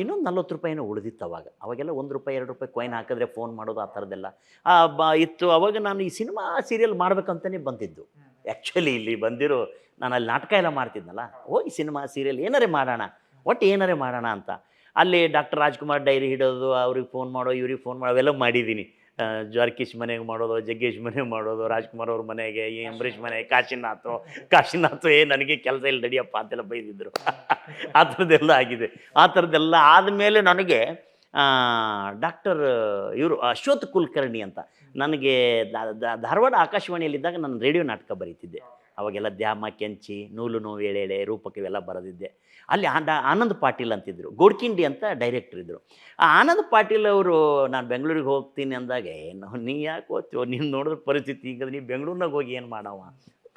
ಇನ್ನೊಂದು ನಲ್ವತ್ತು ರೂಪಾಯಿನೂ ಉಳಿದಿತ್ತು ಅವಾಗ. ಅವಾಗೆಲ್ಲ ಒಂದು ರೂಪಾಯಿ ಎರಡು ರೂಪಾಯಿ ಕಾಯಿನ್ ಹಾಕಿದ್ರೆ ಫೋನ್ ಮಾಡೋದು ಆ ಥರದ್ದೆಲ್ಲ. ಬ ಇತ್ತು. ಅವಾಗ ನಾನು ಈ ಸಿನಿಮಾ ಸೀರಿಯಲ್ ಮಾಡ್ಬೇಕಂತಲೇ ಬಂದಿದ್ದು. ಆ್ಯಕ್ಚುಲಿ ಇಲ್ಲಿ ಬಂದಿರೋ ನಾನು ಅಲ್ಲಿ ನಾಟಕ ಎಲ್ಲ ಮಾಡ್ತಿದ್ನಲ್ಲ ಹೋಗಿ ಸಿನಿಮಾ ಸೀರಿಯಲ್ ಏನಾರೇ ಮಾಡೋಣ ಒಟ್ಟು ಏನಾರೇ ಮಾಡೋಣ ಅಂತ. ಅಲ್ಲಿ ಡಾಕ್ಟರ್ ರಾಜ್ಕುಮಾರ್ ಡೈರಿ ಹಿಡೋದು ಅವ್ರಿಗೆ ಫೋನ್ ಮಾಡೋ ಇವ್ರಿಗೆ ಫೋನ್ ಮಾಡೋ ಅವೆಲ್ಲ ಮಾಡಿದ್ದೀನಿ. ಜ್ವಾರ್ಕೀಶ್ ಮನೆಗೆ ಮಾಡೋದು, ಜಗ್ಗೇಶ್ ಮನೆಗೆ ಮಾಡೋದು, ರಾಜ್ಕುಮಾರ್ ಅವ್ರ ಮನೆಗೆ, ಈ ಅಂಬರೀಷ್ ಮನೆಗೆ ಕಾಶಿನಾಥ್ ಕಾಶಿನಾಥ್, ಏ, ನನಗೆ ಕೆಲಸ ಇಲ್ಲ, ನಡಿಯಪ್ಪ ಅಂತೆಲ್ಲ ಬೈದಿದ್ರು. ಆ ಥರದ್ದೆಲ್ಲ ಆಗಿದೆ. ಆ ಥರದ್ದೆಲ್ಲ ಆದಮೇಲೆ ನನಗೆ ಡಾಕ್ಟರ್, ಇವರು ಅಶ್ವಥ್ ಕುಲಕರ್ಣಿ ಅಂತ. ನನಗೆ ಧಾರವಾಡ ಆಕಾಶವಾಣಿಯಲ್ಲಿದ್ದಾಗ ನಾನು ರೇಡಿಯೋ ನಾಟಕ ಬರೀತಿದ್ದೆ. ಅವಾಗೆಲ್ಲ ದ್ಯಾಮ, ಕೆಂಚಿ, ನೂಲು ನೋವು ಎಳೆಳೆ ರೂಪಕ ಇವೆಲ್ಲ ಬರೆದಿದ್ದೆ. ಅಲ್ಲಿ ಆನಂದ್ ಪಾಟೀಲ್ ಅಂತಿದ್ರು. ಗೋಡ್ಕಿಂಡಿ ಅಂತ ಡೈರೆಕ್ಟರ್ ಇದ್ದರು ಆ ಆನಂದ್ ಪಾಟೀಲ್ ಅವರು, ನಾನು ಬೆಂಗಳೂರಿಗೆ ಹೋಗ್ತೀನಿ ಅಂದಾಗ ಏನು ನೀ ಯಾಕೆ ಹೋಗ್ತೀವೋ ನೀನು ನೋಡಿದ್ರೆ ಪರಿಸ್ಥಿತಿ ಈಗ ನೀ ಬೆಂಗಳೂರಿನಾಗ ಹೋಗಿ ಏನು ಮಾಡವ?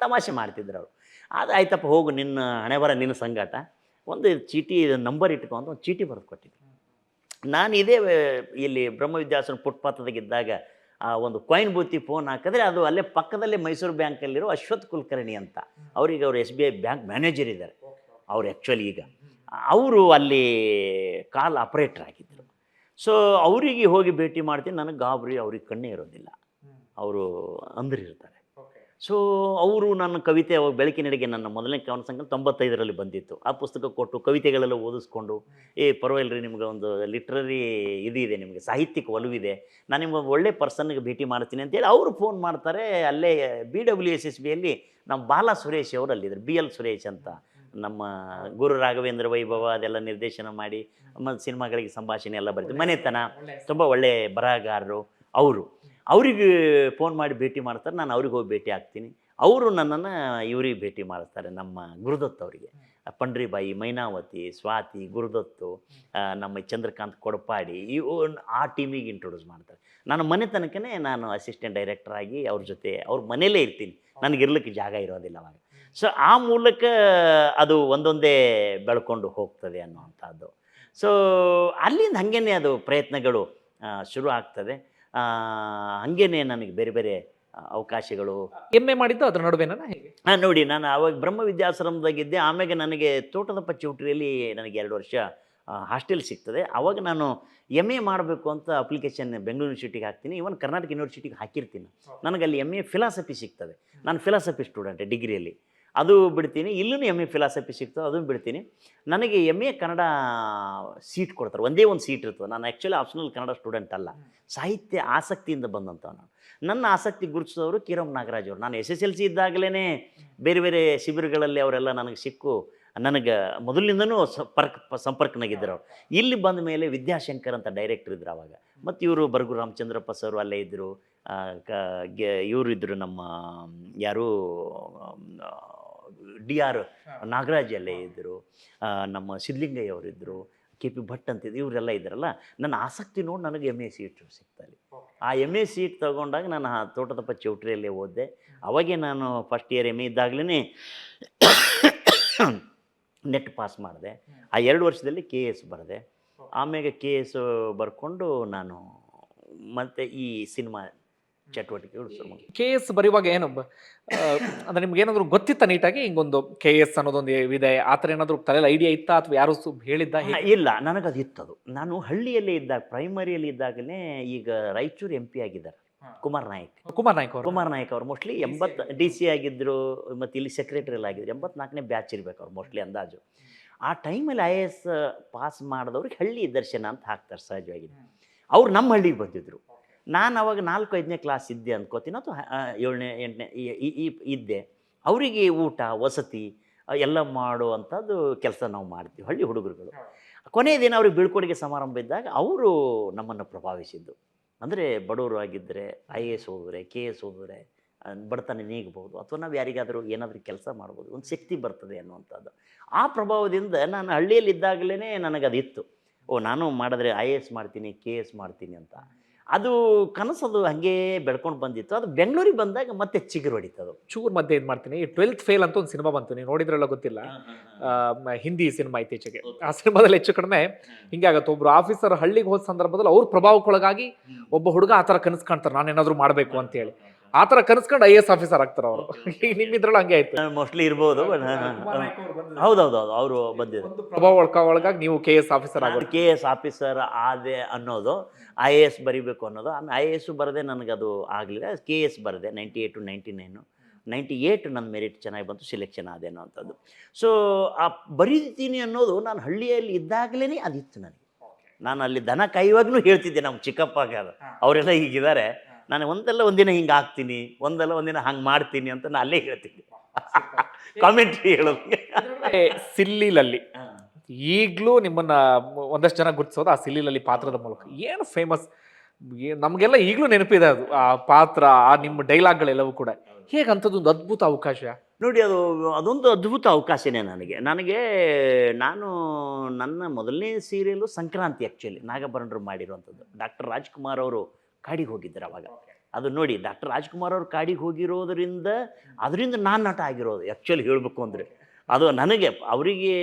ತಮಾಷೆ ಮಾಡ್ತಿದ್ರು ಅವರು. ಅದು ಆಯ್ತಪ್ಪ, ಹೋಗು, ನಿನ್ನ ಹಣೆ ಬರ, ನಿನ್ನ ಸಂಗಾಟ. ಒಂದು ಚೀಟಿ ನಂಬರ್ ಇಟ್ಕೊಂಡು ಒಂದು ಚೀಟಿ ಬರೆದು ನಾನು ಇದೇ ಇಲ್ಲಿ ಬ್ರಹ್ಮವಿದ್ಯಾಸನ ಫುಟ್ಪಾತದಾಗಿದ್ದಾಗ, ಆ ಒಂದು ಕಾಯಿನ್ ಬೂತಿ ಫೋನ್ ಹಾಕಿದ್ರೆ ಅದು ಅಲ್ಲೇ ಪಕ್ಕದಲ್ಲೇ ಮೈಸೂರು ಬ್ಯಾಂಕಲ್ಲಿರೋ ಅಶ್ವಥ್ ಕುಲಕರ್ಣಿ ಅಂತ. ಅವರಿಗೆ ಅವರು S B I bank manager ಇದ್ದಾರೆ. ಅವ್ರು ಆ್ಯಕ್ಚುಲಿ ಈಗ ಅವರು ಅಲ್ಲಿ ಕಾಲ್ ಆಪ್ರೇಟರ್ ಆಗಿದ್ದರು ಸೊ ಅವರಿಗೆ ಹೋಗಿ ಭೇಟಿ ಮಾಡ್ತೀನಿ ನನಗೆ ಗಾಬರಿ ಅವ್ರಿಗೆ ಕಣ್ಣೇ ಇರೋದಿಲ್ಲ. ಅವರು ಅಂದ್ರಿರ್ತಾರೆ. ಸೊ ಅವರು ನನ್ನ ಕವಿತೆ ಅವಾಗ ಬೆಳಕಿನಡೆಗೆ ನನ್ನ ಮೊದಲನೇ ಕವನ ಸಂಘ ತೊಂಬತ್ತೈದರಲ್ಲಿ ಬಂದಿತ್ತು. ಆ ಪುಸ್ತಕ ಕೊಟ್ಟು ಕವಿತೆಗಳೆಲ್ಲ ಓದಿಸ್ಕೊಂಡು ಏ ಪರವಾಗಿಲ್ಲ ರೀ ನಿಮ್ಗೆ ಒಂದು ಲಿಟ್ರರಿ ಇದು ಇದೆ ನಿಮಗೆ ಸಾಹಿತ್ಯಿಕ ಒಲವಿದೆ. ನಾನು ನಿಮ್ಗೆ ಒಳ್ಳೆ ಪರ್ಸನ್ಗೆ ಭೇಟಿ ಮಾಡ್ತೀನಿ ಅಂತೇಳಿ ಅವರು ಫೋನ್ ಮಾಡ್ತಾರೆ. ಅಲ್ಲೇ ಬಿ ಡಬ್ಲ್ಯೂ ಎಸ್ ಎಸ್ ಬಿಯಲ್ಲಿ ನಮ್ಮ ಬಾಲ ಸುರೇಶ್ ಅವರು ಅಲ್ಲಿದ್ದಾರೆ ಬಿ ಎಲ್ ಸುರೇಶ್ ಅಂತ. ನಮ್ಮ ಗುರು ರಾಘವೇಂದ್ರ ವೈಭವ ಅದೆಲ್ಲ ನಿರ್ದೇಶನ ಮಾಡಿ ಮತ್ತು ಸಿನಿಮಾಗಳಿಗೆ ಸಂಭಾಷಣೆ ಎಲ್ಲ ಬರ್ತದೆ ಮನೆತನ ತುಂಬ ಒಳ್ಳೆ ಬರಹಗಾರರು ಅವರು. ಅವ್ರಿಗೆ ಫೋನ್ ಮಾಡಿ ಭೇಟಿ ಮಾಡ್ತಾರೆ ನಾನು ಅವ್ರಿಗೆ ಹೋಗಿ ಭೇಟಿ ಆಗ್ತೀನಿ. ಅವರು ನನ್ನನ್ನು ಇವ್ರಿಗೆ ಭೇಟಿ ಮಾಡಿಸ್ತಾರೆ ನಮ್ಮ ಗುರುದತ್ ಅವರಿಗೆ. ಪಂಡ್ರಿಬಾಯಿ ಮೈನಾವತಿ ಸ್ವಾತಿ ಗುರುದತ್ತು ನಮ್ಮ ಚಂದ್ರಕಾಂತ್ ಕೊಡಪಾಡಿ ಇವು ಆ ಟೀಮಿಗೆ ಇಂಟ್ರೊಡ್ಯೂಸ್ ಮಾಡ್ತಾರೆ. ನಾನು ಮನೆ ತನಕನೇ ನಾನು ಅಸಿಸ್ಟೆಂಟ್ ಡೈರೆಕ್ಟರ್ ಆಗಿ ಅವ್ರ ಜೊತೆ ಅವ್ರ ಮನೇಲೇ ಇರ್ತೀನಿ. ನನಗೆ ಇರ್ಲಿಕ್ಕೆ ಜಾಗ ಇರೋದಿಲ್ಲ ಅವಾಗ. ಸೊ ಆ ಮೂಲಕ ಅದು ಒಂದೊಂದೇ ಬೆಳ್ಕೊಂಡು ಹೋಗ್ತದೆ ಅನ್ನುವಂಥದ್ದು. ಸೊ ಅಲ್ಲಿಂದ ಹಾಗೇನೆ ಅದು ಪ್ರಯತ್ನಗಳು ಶುರು ಆಗ್ತದೆ. ಹಾಗೇನೆ ನನಗೆ ಬೇರೆ ಬೇರೆ ಅವಕಾಶಗಳು. ಎಂ ಎ ಮಾಡಿದ್ದು ಅದ್ರ ನಡುವೆನ ಹೇಗೆ? ಆ, ನೋಡಿ ನಾನು ಅವಾಗ ಬ್ರಹ್ಮ ವಿದ್ಯಾಶ್ರಮದಾಗಿದ್ದೆ ಆಮೇಲೆ ನನಗೆ ತೋಟದ ಚೌಟ್ರಿಯಲ್ಲಿ ನನಗೆ ಎರಡು ವರ್ಷ ಹಾಸ್ಟೆಲ್ ಸಿಗ್ತದೆ. ಅವಾಗ ನಾನು ಎಂ ಎ ಮಾಡಬೇಕು ಅಂತ ಅಪ್ಲಿಕೇಶನ್ ಬೆಂಗಳೂರು ಯೂನಿವರ್ಸಿಟಿಗೆ ಹಾಕ್ತೀನಿ. ಇವನ್ ಕರ್ನಾಟಕ ಯೂನಿವರ್ಸಿಟಿಗೆ ಹಾಕಿರ್ತೀನಿ. ನನಗೆ ಅಲ್ಲಿ ಎಂ ಎ ಫಿಲಾಸಫಿ ಸಿಗ್ತದೆ. ನಾನು ಫಿಲಾಸಫಿ ಸ್ಟೂಡೆಂಟ್ ಡಿಗ್ರಿಯಲ್ಲಿ. ಅದು ಬಿಡ್ತೀನಿ. ಇಲ್ಲೂ ಎಂ ಎ ಫಿಲಾಸಫಿ ಸಿಗ್ತದೆ ಅದನ್ನು ಬಿಡ್ತೀನಿ. ನನಗೆ ಎಂ ಎ ಕನ್ನಡ ಸೀಟ್ ಕೊಡ್ತಾರೆ. ಒಂದೇ ಒಂದು ಸೀಟ್ ಇರ್ತದೆ. ನಾನು ಆ್ಯಕ್ಚುಲಿ ಆಪ್ಷನಲ್ ಕನ್ನಡ ಸ್ಟೂಡೆಂಟ್ ಅಲ್ಲ. ಸಾಹಿತ್ಯ ಆಸಕ್ತಿಯಿಂದ ಬಂದಂಥ ನಾನು. ನನ್ನ ಆಸಕ್ತಿ ಗುರುತಿಸಿದವರು ಕಿರಮ್ ನಾಗರಾಜ್ ಅವರು. ನಾನು ಎಸ್ ಎಸ್ ಎಲ್ ಸಿ ಇದ್ದಾಗಲೇ ಬೇರೆ ಬೇರೆ ಶಿಬಿರಗಳಲ್ಲಿ ಅವರೆಲ್ಲ ನನಗೆ ಸಿಕ್ಕು. ನನಗೆ ಮೊದಲಿಂದನೂ ಸಂಪರ್ಕ ಸಂಪರ್ಕನಾಗಿದ್ದರು ಅವರು. ಇಲ್ಲಿ ಬಂದ ಮೇಲೆ ವಿದ್ಯಾಶಂಕರ್ ಅಂತ ಡೈರೆಕ್ಟರ್ ಇದ್ರು ಅವಾಗ. ಮತ್ತು ಇವರು ಬರ್ಗು ರಾಮಚಂದ್ರಪ್ಪ ಸರ್ ಅಲ್ಲೇ ಇದ್ದರು ಇವರು ಇದ್ದರು ನಮ್ಮ ಯಾರು ಡಿ ಆರ್ ನಾಗರಾಜ್ ಅಲ್ಲೇ ಇದ್ದರು ನಮ್ಮ ಸಿದ್ಲಿಂಗಯ್ಯ ಅವರಿದ್ದರು ಕೆ ಪಿ ಭಟ್ ಅಂತಿದ್ರು ಇವರೆಲ್ಲ ಇದ್ರಲ್ಲ ನನ್ನ ಆಸಕ್ತಿ ನೋಡಿ ನನಗೆ ಎಂ ಎ ಸೀಟ್ ಸಿಗ್ತಲ್ಲಿ ಆ ಎಂ ಎ ಸೀಟ್ ತೊಗೊಂಡಾಗ ನಾನು ಆ ತೋಟದಪ್ಪ ಚೌಟ್ರಿಯಲ್ಲೇ ಓದಿದೆ ಅವಾಗೆ ನಾನು ಫಸ್ಟ್ ಇಯರ್ ಎಂ ಎ ಇದ್ದಾಗಲೇ ನೆಟ್ ಪಾಸ್ ಮಾಡಿದೆ. ಆ ಎರಡು ವರ್ಷದಲ್ಲಿ ಕೆ ಎಸ್ ಬರೆದೆ. ಆಮೇಲೆ ಕೆ ಎಸ್ ಬರ್ಕೊಂಡು ನಾನು ಮತ್ತೆ ಈ ಸಿನಿಮಾ ಚಟುವಟಿಕೆಗಳು ಶುರು. ಕೆ ಎಸ್ ಬರೆಯುವಾಗ ಏನು ಅಂದ್ರೆ ನಿಮ್ಗೆ ಏನಾದ್ರು ಗೊತ್ತಿತ್ತ ನೀಟಾಗಿ ಹಿಂಗೊಂದು ಕೆ ಎಸ್ ಅನ್ನೋದೊಂದು ಇದೆ ಆ ಥರ ಏನಾದರೂ ತಲೆಯಲ್ಲಿ ಐಡಿಯಾ ಇತ್ತಾ ಅಥವಾ ಯಾರು ಹೇಳಿದ್ದ ಇಲ್ಲ ನನಗೆ ನನಗದು ಇತ್ತದು. ನಾನು ಹಳ್ಳಿಯಲ್ಲೇ ಇದ್ದಾಗ ಪ್ರೈಮರಿಯಲ್ಲಿ ಇದ್ದಾಗಲೇ ಈಗ ರಾಯಚೂರು ಎಂ ಪಿ ಆಗಿದ್ದಾರೆ. ಕುಮಾರ್ ನಾಯಕ್. ಕುಮಾರ್ ನಾಯಕ್ ಅವರು. ಕುಮಾರ್ ನಾಯಕ್ ಅವರು ಮೋಸ್ಟ್ಲಿ ಎಂಬತ್ತು ಡಿ ಸಿ ಆಗಿದ್ರು ಮತ್ತು ಇಲ್ಲಿ ಸೆಕ್ರೆಟರಿ ಆಗಿದ್ರು. ಎಂಬತ್ನಾಲ್ಕನೇ ಬ್ಯಾಚ್ ಇರ್ಬೇಕು ಅವ್ರು ಮೋಸ್ಟ್ಲಿ ಅಂದಾಜು. ಆ ಟೈಮಲ್ಲಿ ಐ ಎ ಎಸ್ ಪಾಸ್ ಮಾಡಿದವ್ರಿಗೆ ಹಳ್ಳಿ ದರ್ಶನ ಅಂತ ಹಾಕ್ತಾರೆ ಸಹಜವಾಗಿ. ಅವ್ರು ನಮ್ಮ ಹಳ್ಳಿಗೆ ಬಂದಿದ್ದರು ನಾನು ಅವಾಗ ನಾಲ್ಕು ಐದನೇ ಕ್ಲಾಸ್ ಇದ್ದೆ ಅಂದ್ಕೋತೀನಿ ಅಥವಾ ಏಳನೇ ಎಂಟನೇ ಈ- ಇದ್ದೆ. ಅವರಿಗೆ ಊಟ ವಸತಿ ಎಲ್ಲ ಮಾಡುವಂಥದ್ದು ಕೆಲಸ ನಾವು ಮಾಡ್ತೀವಿ ಹಳ್ಳಿ ಹುಡುಗರುಗಳು. ಕೊನೆಯ ದಿನ ಅವ್ರಿಗೆ ಬೀಳ್ಕೊಡುಗೆ ಸಮಾರಂಭ ಇದ್ದಾಗ ಅವರು ನಮ್ಮನ್ನು ಪ್ರಭಾವಿಸಿದ್ದು. ಅಂದರೆ ಬಡವರು ಆಗಿದ್ದರೆ ಐ ಎ ಎಸ್ ಓದಿದ್ರೆ ಕೆ ಎಸ್ ಹೋದರೆ ಬಡತನ ನೀಗಬಹುದು ಅಥವಾ ನಾವು ಯಾರಿಗಾದರೂ ಏನಾದರೂ ಕೆಲಸ ಮಾಡ್ಬೋದು ಒಂದು ಶಕ್ತಿ ಬರ್ತದೆ ಅನ್ನುವಂಥದ್ದು. ಆ ಪ್ರಭಾವದಿಂದ ನಾನು ಹಳ್ಳಿಯಲ್ಲಿದ್ದಾಗಲೇ ನನಗದಿತ್ತು. ಓ ನಾನು ಮಾಡಿದ್ರೆ ಐ ಎ ಎಸ್ ಮಾಡ್ತೀನಿ ಕೆ ಎಸ್ ಮಾಡ್ತೀನಿ ಅಂತ. ಅದು ಕನಸದು ಹಾಗೆ ಬೆಳ್ಕೊಂಡು ಬಂದಿತ್ತು. ಅದು ಬೆಂಗಳೂರಿಗೆ ಬಂದಾಗ ಮತ್ತೆ ಚಿಗುರು ಅದು ಚೂರ್ ಮಧ್ಯೆ ಇದು ಮಾಡ್ತೀನಿ. ಟ್ವೆಲ್ತ್ ಫೇಲ್ ಅಂತ ಒಂದು ಸಿನಿಮಾ ಬಂತು. ನೀವು ನೋಡಿದ್ರಲ್ಲ ಗೊತ್ತಿಲ್ಲ? ಹಿಂದಿ ಸಿನಿಮಾ ಇತ್ತೀಚೆಗೆ. ಆ ಸಿನಿಮಾದಲ್ಲಿ ಹೆಚ್ಚು ಕಡಿಮೆ ಹಿಂಗೆ ಆಗತ್ತೆ. ಒಬ್ರು ಆಫೀಸರ್ ಹಳ್ಳಿಗೆ ಹೋದ ಸಂದರ್ಭದಲ್ಲಿ ಅವ್ರ ಪ್ರಭಾವಕ್ಕೊಳಗಾಗಿ ಒಬ್ಬ ಹುಡುಗ ಆ ಥರ ಕನಸು ಕಾಣ್ತಾರೆ. ನಾನು ಏನಾದರೂ ಮಾಡಬೇಕು ಅಂತ ಹೇಳಿ. ಆ ಥರ ಕನಸ್ಕೊಂಡು ಐ ಎಸ್ ಆಫೀಸರ್ ಆಗ್ತಾರೆ ಅವರು. ಈಗ ನಿಮ್ಮಿದ್ರಲ್ಲಿ ಹಂಗೆ ಆಯ್ತು. ಮೋಸ್ಟ್ಲಿ ಇರ್ಬೋದು ಹೌದೌದು ಅವರು ಬಂದಿದ್ದಾರೆ? ಒಂದು ಪ್ರಭಾವ ಒಳ್ಕ ಒಳಗಾಗಿ ನೀವು ಕೆ ಎಸ್ ಆಫೀಸರ್ ಆಗೋದು. ಕೆ ಎಸ್ ಆಫೀಸರ್ ಆದೆ ಅನ್ನೋದು ಐ ಎ ಎಸ್ ಬರಿಬೇಕು ಅನ್ನೋದು. ಐ ಎ ಎಸ್ ಬರದೆ ಅದು ಆಗಲಿಲ್ಲ. ಕೆ ಎಸ್ ಬರದೆ ninety eight ninety nine ninety eight ನನ್ನ ಮೆರಿಟ್ ಚೆನ್ನಾಗಿ ಬಂತು ಸಿಲೆಕ್ಷನ್ ಆದೆ ಅನ್ನೋವಂಥದ್ದು. ಸೊ ಆ ಬರೀತೀನಿ ಅನ್ನೋದು ನಾನು ಹಳ್ಳಿಯಲ್ಲಿ ಇದ್ದಾಗಲೇ ಅದಿತ್ತು ನನಗೆ. ನಾನು ಅಲ್ಲಿ ದನ ಕಾಯುವಾಗಲೂ ಹೇಳ್ತಿದ್ದೆ ನಮ್ಮ ಚಿಕ್ಕಪ್ಪಾಗ ಅದು. ಅವರೆಲ್ಲ ಹೀಗಿದ್ದಾರೆ. ನಾನು ಒಂದಲ್ಲ ಒಂದಿನ ಹಿಂಗೆ ಹಾಕ್ತೀನಿ ಒಂದಲ್ಲ ಒಂದಿನ ಹಂಗೆ ಮಾಡ್ತೀನಿ ಅಂತ ನಾನು ಅಲ್ಲೇ ಹೇಳ್ತೀನಿ. ಕಾಮೆಂಟ್ರಿ ಹೇಳೋದು. ಸಿಲ್ಲಿಲಲ್ಲಿ ಈಗಲೂ ನಿಮ್ಮನ್ನ ಒಂದಷ್ಟು ಜನ ಗುರುತಿಸೋದು ಆ ಸಿಲ್ಲಿಲಲ್ಲಿ ಪಾತ್ರದ ಮೂಲಕ. ಏನು ಫೇಮಸ್ ನಮಗೆಲ್ಲ ಈಗಲೂ ನೆನಪಿದೆ ಅದು ಆ ಪಾತ್ರ ಆ ನಿಮ್ಮ ಡೈಲಾಗ್ಗಳೆಲ್ಲವೂ ಕೂಡ. ಹೇಗೆ ಅಂಥದ್ದೊಂದು ಅದ್ಭುತ ಅವಕಾಶ? ನೋಡಿ ಅದು ಅದೊಂದು ಅದ್ಭುತ ಅವಕಾಶನೇ ನನಗೆ. ನನಗೆ ನಾನು ನನ್ನ ಮೊದಲನೇ ಸೀರಿಯಲು ಸಂಕ್ರಾಂತಿ ಆ್ಯಕ್ಚುಲಿ ನಾಗಭರಣರು ಮಾಡಿರುವಂಥದ್ದು. ಡಾಕ್ಟರ್ ರಾಜ್ಕುಮಾರ್ ಅವರು ಕಾಡಿಗೆ ಹೋಗಿದ್ದರು ಅವಾಗ. ಅದು ನೋಡಿ ಡಾಕ್ಟರ್ ರಾಜ್ಕುಮಾರ್ ಅವರು ಕಾಡಿಗೆ ಹೋಗಿರೋದ್ರಿಂದ ಅದರಿಂದ ನಾನು ನಟ ಆಗಿರೋದು ಆ್ಯಕ್ಚುಲಿ ಹೇಳಬೇಕು ಅಂದರೆ. ಅದು ನನಗೆ ಅವರಿಗೆ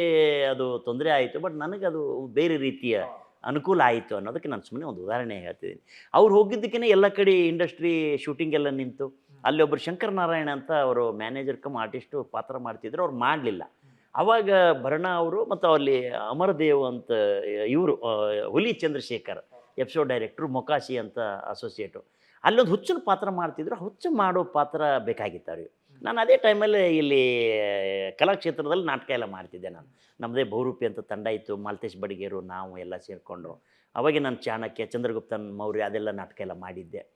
ಅದು ತೊಂದರೆ ಆಯಿತು ಬಟ್ ನನಗೆ ಅದು ಬೇರೆ ರೀತಿಯ ಅನುಕೂಲ ಆಯಿತು ಅನ್ನೋದಕ್ಕೆ ನಾನು ಸುಮ್ಮನೆ ಒಂದು ಉದಾಹರಣೆ ಹೇಳ್ತಿದ್ದೀನಿ. ಅವ್ರು ಹೋಗಿದ್ದಕ್ಕೇ ಎಲ್ಲ ಕಡೆ ಇಂಡಸ್ಟ್ರಿ ಶೂಟಿಂಗ್ ಎಲ್ಲ ನಿಂತು ಅಲ್ಲಿ ಒಬ್ಬರು ಶಂಕರ್ ನಾರಾಯಣ ಅಂತ ಅವರು ಮ್ಯಾನೇಜರ್ ಕಮ್ ಆರ್ಟಿಸ್ಟು ಪಾತ್ರ ಮಾಡ್ತಿದ್ರು ಅವ್ರು ಮಾಡಲಿಲ್ಲ. ಅವಾಗ ಭರಣ ಅವರು ಮತ್ತು ಅಲ್ಲಿ ಅಮರದೇವ್ ಅಂತ ಇವರು ಹುಲಿ ಚಂದ್ರಶೇಖರ್. ಎಪಿಸೋಡ್ ಡೈರೆಕ್ಟ್ರು ಮೊಕಾಶಿ ಅಂತ ಅಸೋಸಿಯೇಟು. ಅಲ್ಲೊಂದು ಹುಚ್ಚನ ಪಾತ್ರ ಮಾಡ್ತಿದ್ರು ಹುಚ್ಚು ಮಾಡೋ ಪಾತ್ರ ಬೇಕಾಗಿತ್ತು ಅವ್ರಿಗೆ ನಾನು ಅದೇ ಟೈಮಲ್ಲಿ ಇಲ್ಲಿ ಕಲಾಕ್ಷೇತ್ರದಲ್ಲಿ ನಾಟಕ ಎಲ್ಲ ಮಾಡ್ತಿದ್ದೆ ನಾನು. ನಮ್ಮದೇ ಬಹುರೂಪಿ ಅಂತ ತಂಡ ಇತ್ತು ಮಾಲ್ತೇಶ್ ಬಡಿಗೇರು ನಾವು ಎಲ್ಲ ಸೇರಿಕೊಂಡು. ಅವಾಗೆ ನಾನು ಚಾಣಕ್ಯ ಚಂದ್ರಗುಪ್ತನ್ ಮೌರ್ಯ ಅದೆಲ್ಲ ನಾಟಕ ಎಲ್ಲ ಮಾಡಿದ್ದೆ.